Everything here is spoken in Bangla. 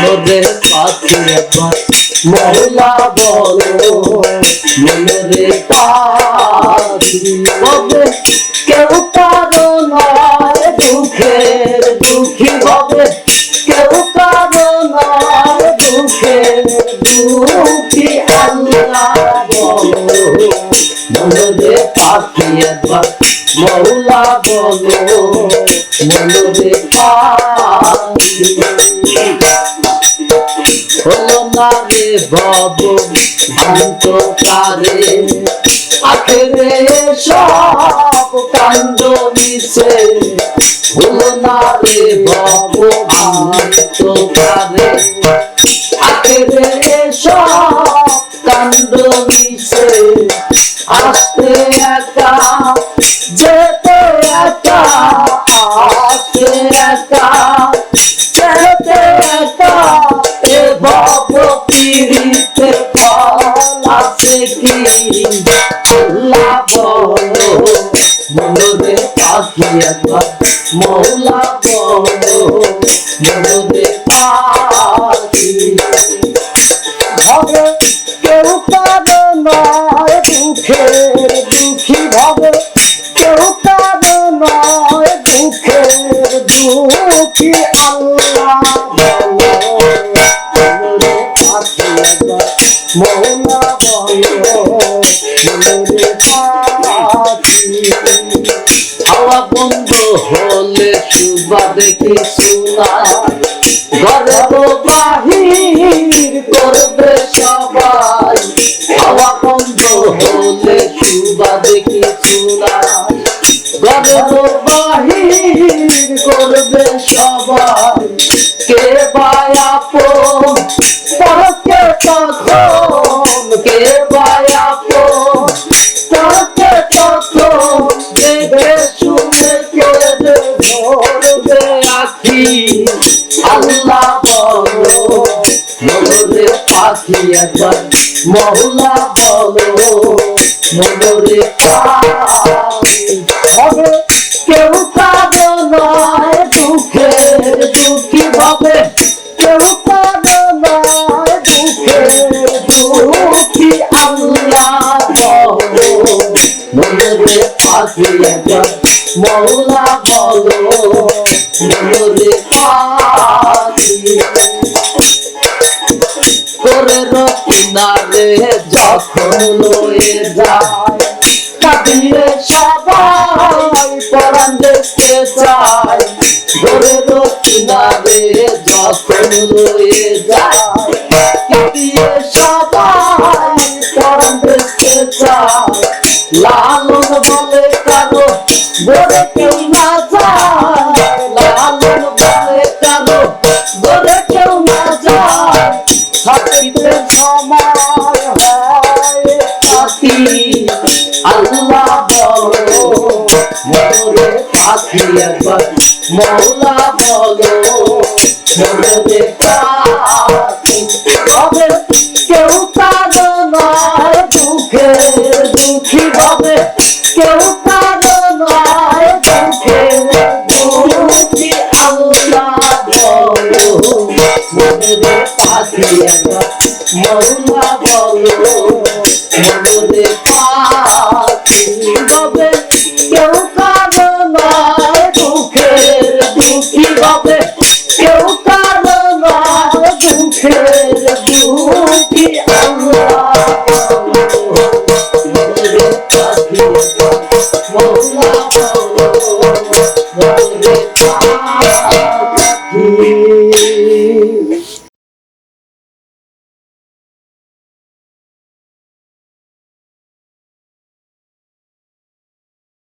মনরে পাখি একবার মৌলা বলো, মনরে পাখি হবে কেউ কারও নয় দুঃখের দুঃখী হবে। কেউ কারও নয় দুঃখের দুঃখী আল্লাহ বলো। মনরে পাখি একবার মৌলা বলো মনরে হলো না রে ভব ভ্রান্ত কারে আখেরে সব কাণ্ড মিশে হলো না রে ভব ভ্রান্ত কারে আখেরে সব কাণ্ড মিশে আল্লাহ বলো মনরে পাখি একবার মৌলা বলো মনরে পাখি ভবে কেউ কাঁদে নয় দুঃখের দুঃখী ভবে কেউ কাঁদে নয় দুঃখের দুঃখী আল্লাহ বলো মনে পাখি একবার মৌলা বন্ধ হলে সুবা দেখি শোনা ঘরে তো বাহির করবে সবাই। হাওয়া বন্ধ হলে সুবা দেখি শোনা ঘরে তো বাহির করবে সবাই। কে বায়াপন পাখি একবার মহলা বলো? মনরে পাখি কেউ কাঁদে নয় দুঃখের দুঃখী ভাবে কেউ কাঁদে নয় দুঃখের দুঃখী আল্লাহ বলো। মনরে পাখি একবার মৌলা বলো? মনরে পাখি যখন লয়ে যায় কাঁদিয়ে যখন লয়ে যায় কাঁদিয়ে বলে কারও বলে কেউ না যায়। লালন বলে কারও বলে কেউ না যায়। সময় পাখি একবার মৌলা বলো মনে পাখি কেউ কারও